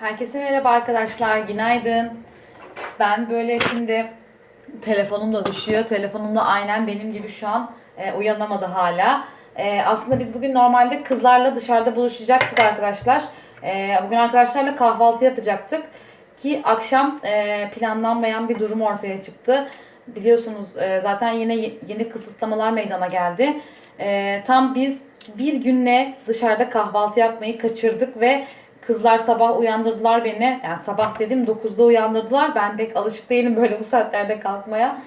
Herkese merhaba arkadaşlar, günaydın. Ben böyle şimdi telefonum da düşüyor. Telefonum da aynen benim gibi şu an e, uyanamadı hala. E, aslında biz bugün normalde kızlarla dışarıda buluşacaktık arkadaşlar. E, bugün arkadaşlarla kahvaltı yapacaktık. Ki akşam e, planlanmayan bir durum ortaya çıktı. Biliyorsunuz e, zaten yine ye- yeni kısıtlamalar meydana geldi. E, tam biz bir günle dışarıda kahvaltı yapmayı kaçırdık ve kızlar sabah uyandırdılar beni. Yani sabah dedim 9'da uyandırdılar. Ben pek alışık değilim böyle bu saatlerde kalkmaya.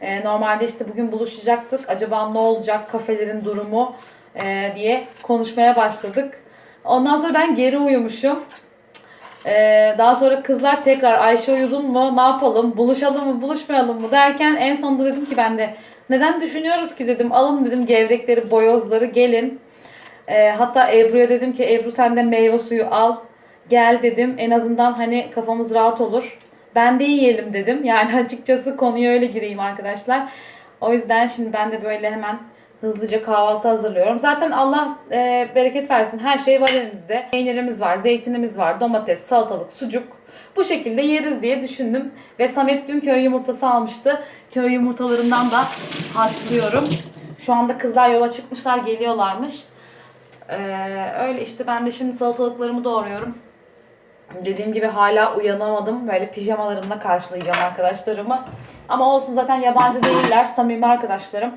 E, normalde işte bugün buluşacaktık. Acaba ne olacak kafelerin durumu e, diye konuşmaya başladık. Ondan sonra ben geri uyumuşum. Ee, daha sonra kızlar tekrar Ayşe uyudun mu ne yapalım buluşalım mı buluşmayalım mı derken en sonunda dedim ki ben de neden düşünüyoruz ki dedim alın dedim gevrekleri boyozları gelin. Ee, hatta Ebru'ya dedim ki Ebru sen de meyve suyu al gel dedim en azından hani kafamız rahat olur. Ben de yiyelim dedim yani açıkçası konuya öyle gireyim arkadaşlar. O yüzden şimdi ben de böyle hemen hızlıca kahvaltı hazırlıyorum. Zaten Allah e, bereket versin her şey var elimizde. Peynirimiz var, zeytinimiz var, domates, salatalık, sucuk. Bu şekilde yeriz diye düşündüm. Ve Samet dün köy yumurtası almıştı. Köy yumurtalarından da haşlıyorum. Şu anda kızlar yola çıkmışlar, geliyorlarmış. Ee, öyle işte ben de şimdi salatalıklarımı doğruyorum. Dediğim gibi hala uyanamadım. Böyle pijamalarımla karşılayacağım arkadaşlarımı. Ama olsun zaten yabancı değiller. Samimi arkadaşlarım.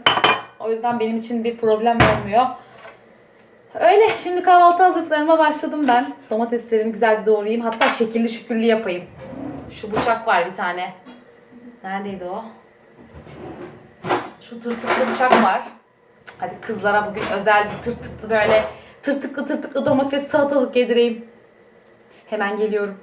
O yüzden benim için bir problem olmuyor. Öyle şimdi kahvaltı hazırlıklarıma başladım ben. Domateslerimi güzelce doğrayayım. Hatta şekilli şükürlü yapayım. Şu bıçak var bir tane. Neredeydi o? Şu tırtıklı bıçak var. Hadi kızlara bugün özel bir tırtıklı böyle tırtıklı tırtıklı domates salatalık yedireyim. Hemen geliyorum.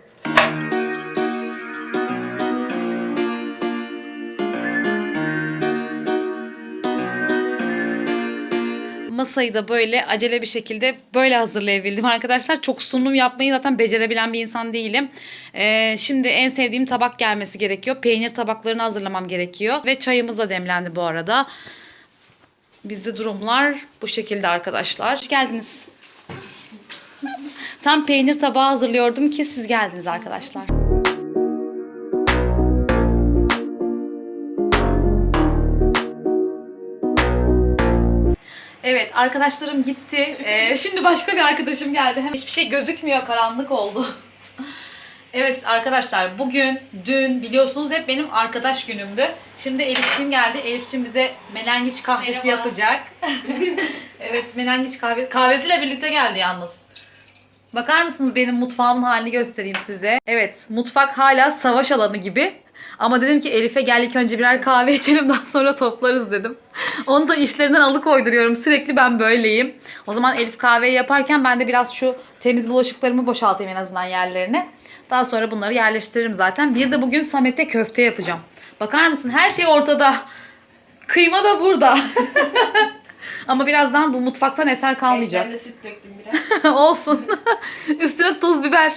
Masayı da böyle acele bir şekilde böyle hazırlayabildim arkadaşlar. Çok sunum yapmayı zaten becerebilen bir insan değilim. Ee, şimdi en sevdiğim tabak gelmesi gerekiyor. Peynir tabaklarını hazırlamam gerekiyor. Ve çayımız da demlendi bu arada. Bizde durumlar bu şekilde arkadaşlar. Hoş geldiniz. Tam peynir tabağı hazırlıyordum ki siz geldiniz arkadaşlar. Evet arkadaşlarım gitti. Ee, şimdi başka bir arkadaşım geldi. Hem hiçbir şey gözükmüyor karanlık oldu. Evet arkadaşlar bugün, dün biliyorsunuz hep benim arkadaş günümdü. Şimdi Elifçin geldi. Elifçin bize menengiç kahvesi Merhaba. yapacak. evet menengiç kahve kahvesiyle birlikte geldi yalnız. Bakar mısınız benim mutfağımın halini göstereyim size. Evet mutfak hala savaş alanı gibi. Ama dedim ki Elif'e gel ilk önce birer kahve içelim daha sonra toplarız dedim. Onu da işlerinden alıkoyduruyorum. Sürekli ben böyleyim. O zaman Elif kahveyi yaparken ben de biraz şu temiz bulaşıklarımı boşaltayım en azından yerlerine. Daha sonra bunları yerleştiririm zaten. Bir de bugün Samet'e köfte yapacağım. Bakar mısın her şey ortada. Kıyma da burada. Ama birazdan bu mutfaktan eser kalmayacak. Ben de süt döktüm biraz. olsun. Üstüne tuz biber.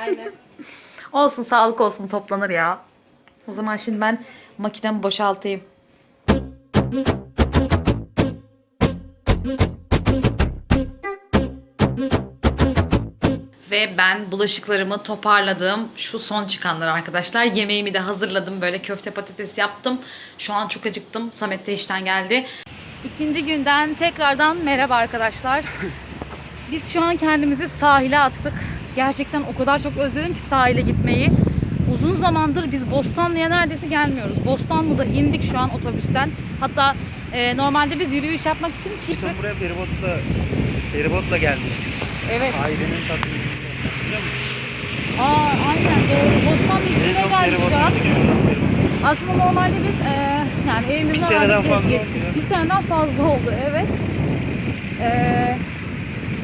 Aynen. olsun sağlık olsun toplanır ya. O zaman şimdi ben makinemi boşaltayım. Ve ben bulaşıklarımı toparladım. Şu son çıkanlar arkadaşlar. Yemeğimi de hazırladım. Böyle köfte patates yaptım. Şu an çok acıktım. Samet de işten geldi. İkinci günden tekrardan merhaba arkadaşlar. Biz şu an kendimizi sahile attık. Gerçekten o kadar çok özledim ki sahile gitmeyi. Uzun zamandır biz Bostanlı'ya neredeyse gelmiyoruz. Bostanlı'da indik şu an otobüsten. Hatta e, normalde biz yürüyüş yapmak için çıktık. Sen buraya feribotla, feribotla gelmiştik. Evet. Ailenin musun? Aa, aynen doğru. Bostanlı En İzmir'e geldik şu an. Aslında normalde biz e, yani Bir evimizden seneden vardık fazla gezecektik. oldu. Bir seneden fazla oldu evet. E,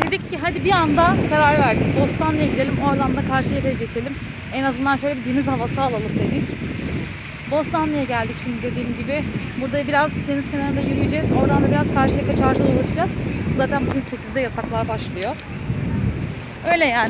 dedik ki hadi bir anda karar verdik. Bostanlı'ya gidelim oradan da Karşıyaka'ya geçelim. En azından şöyle bir deniz havası alalım dedik. Bostanlı'ya geldik şimdi dediğim gibi. Burada biraz deniz kenarında yürüyeceğiz. Oradan da biraz Karşıyaka çarşıda dolaşacağız. Zaten bugün 8'de yasaklar başlıyor. Öyle yani.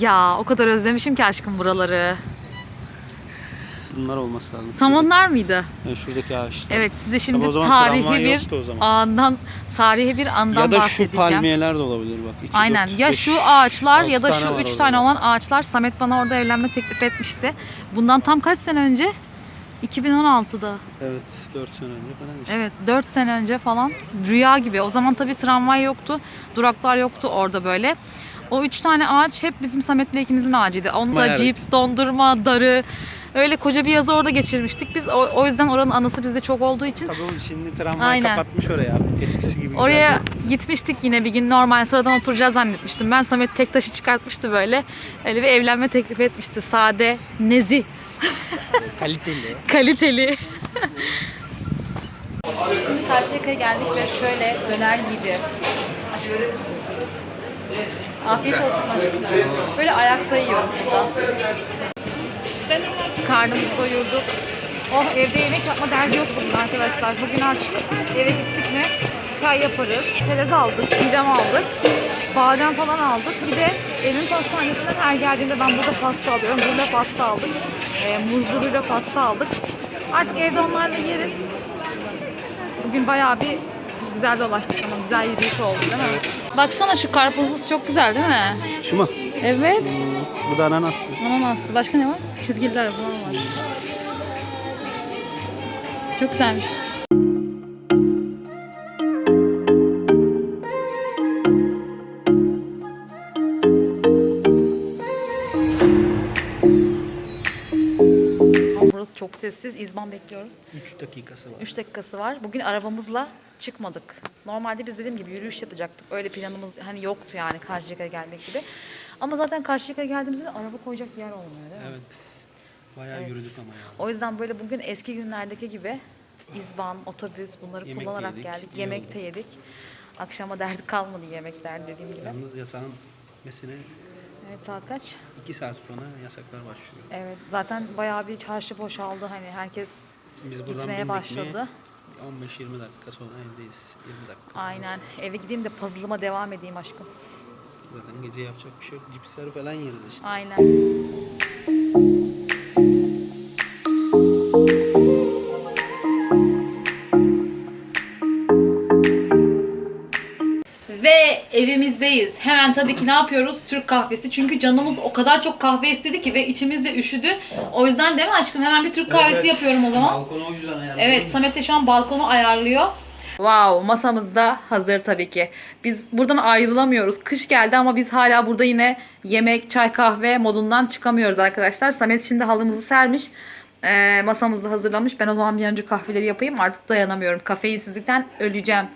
Ya o kadar özlemişim ki aşkım buraları. Bunlar olması lazım. Tam onlar mıydı? Evet, şuradaki ağaçlar. Evet size şimdi Tabii o zaman tarihi bir yoktu o zaman. andan tarihi bir andan Ya da şu bahsedeceğim. palmiyeler de olabilir bak. İki, Aynen. dört, ya beş, şu ağaçlar ya da tane şu var üç orada. tane olan ağaçlar Samet bana orada evlenme teklif etmişti. Bundan tam kaç sene önce? 2016'da. Evet 4 sene önce falan işte. Evet 4 sene önce falan rüya gibi. O zaman tabii tramvay yoktu. Duraklar yoktu orada böyle. O üç tane ağaç hep bizim Samet'le ikimizin ağacıydı. Onda Evet. cips, dondurma, darı. Öyle koca bir yazı orada geçirmiştik. Biz o, o yüzden oranın anısı bizde çok olduğu için Tabii o şimdi tramvay Aynen. kapatmış orayı artık eskisi gibi Oraya değil. gitmiştik yine bir gün normal sıradan oturacağız zannetmiştim. Ben Samet tek taşı çıkartmıştı böyle. Öyle bir evlenme teklifi etmişti. Sade, nezih, kaliteli. kaliteli. Şimdi Karşıyaka'ya geldik ve şöyle döner yiyeceğiz. Afiyet olsun aşkım. Böyle ayakta yiyoruz burada. Karnımızı doyurduk. Oh evde yemek yapma derdi yok bugün arkadaşlar. Bugün artık eve gittik mi çay yaparız. Çerez aldık, midem aldık. Badem falan aldık. Bir de evin pastanesinden her geldiğimde ben burada pasta alıyorum. Burada pasta aldık. E, muzlu bir pasta aldık. Artık evde onlarla yeriz. Bugün bayağı bir güzel dolaştık ama güzel yürüyüş oldu değil mi? Baksana şu karpuzlu çok güzel değil mi? Şu mu? Evet. Bu da ananas. Ananaslı. Başka ne var? Çizgililer falan var. Çok güzelmiş. Burası çok sessiz. İzban bekliyoruz. 3 dakikası var. 3 dakikası var. Bugün arabamızla çıkmadık. Normalde biz dediğim gibi yürüyüş yapacaktık. Öyle planımız hani yoktu yani Karşıyaka'ya gelmek gibi. Ama zaten Karşıyaka'ya geldiğimizde araba koyacak yer olmuyor değil mi? Evet. Bayağı Evet. yürüdük ama ya. O yüzden böyle bugün eski günlerdeki gibi izban, otobüs bunları Yemek kullanarak yedik, geldik. iyi Yemek oldu. de yedik. Akşama derdi kalmadı yemekler dediğim gibi. Yalnız yasağın mesine Evet saat kaç? 2 saat sonra yasaklar başlıyor. Evet zaten bayağı bir çarşı boşaldı hani herkes Biz buradan gitmeye başladı. mi 15-20 dakika sonra evdeyiz. 20 dakika. Aynen eve gideyim de puzzle'ıma devam edeyim aşkım. Zaten gece yapacak bir şey yok. Cipsler falan yeriz işte. Aynen. Evimizdeyiz. Hemen tabii ki ne yapıyoruz? Türk kahvesi. Çünkü canımız o kadar çok kahve istedi ki ve içimiz de üşüdü. O yüzden değil mi aşkım? Hemen bir Türk kahvesi yapıyorum o zaman. Balkonu o yüzden ayarladım. Evet, Samet de şu an balkonu ayarlıyor. Wow, masamız da hazır tabii ki. Biz buradan ayrılamıyoruz. Kış geldi ama biz hala burada yine yemek, çay, kahve modundan çıkamıyoruz arkadaşlar. Samet şimdi halımızı sermiş. Ee, masamızı hazırlamış. Ben o zaman bir önce kahveleri yapayım. Artık dayanamıyorum. Kafeinsizlikten öleceğim.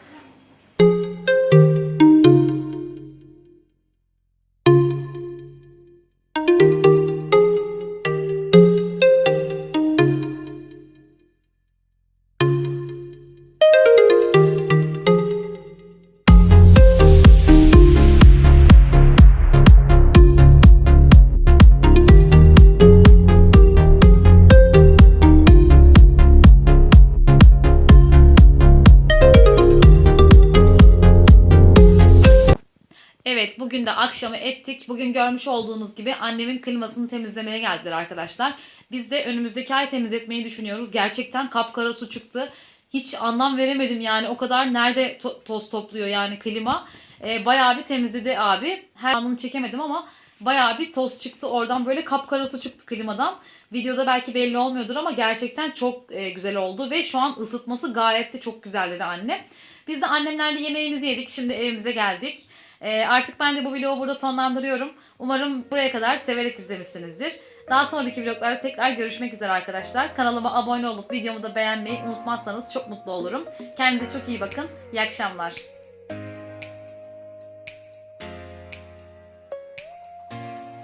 Evet bugün de akşamı ettik. Bugün görmüş olduğunuz gibi annemin klimasını temizlemeye geldiler arkadaşlar. Biz de önümüzdeki ay temizletmeyi düşünüyoruz. Gerçekten kapkara su çıktı. Hiç anlam veremedim yani o kadar nerede to- toz topluyor yani klima. Ee, bayağı bir temizledi abi. Her anını çekemedim ama bayağı bir toz çıktı. Oradan böyle kapkara su çıktı klimadan. Videoda belki belli olmuyordur ama gerçekten çok e, güzel oldu ve şu an ısıtması gayet de çok güzel dedi anne. Biz de annemlerle yemeğimizi yedik. Şimdi evimize geldik. Ee, artık ben de bu vlogu burada sonlandırıyorum. Umarım buraya kadar severek izlemişsinizdir. Daha sonraki vloglarda tekrar görüşmek üzere arkadaşlar. Kanalıma abone olup videomu da beğenmeyi unutmazsanız çok mutlu olurum. Kendinize çok iyi bakın. İyi akşamlar.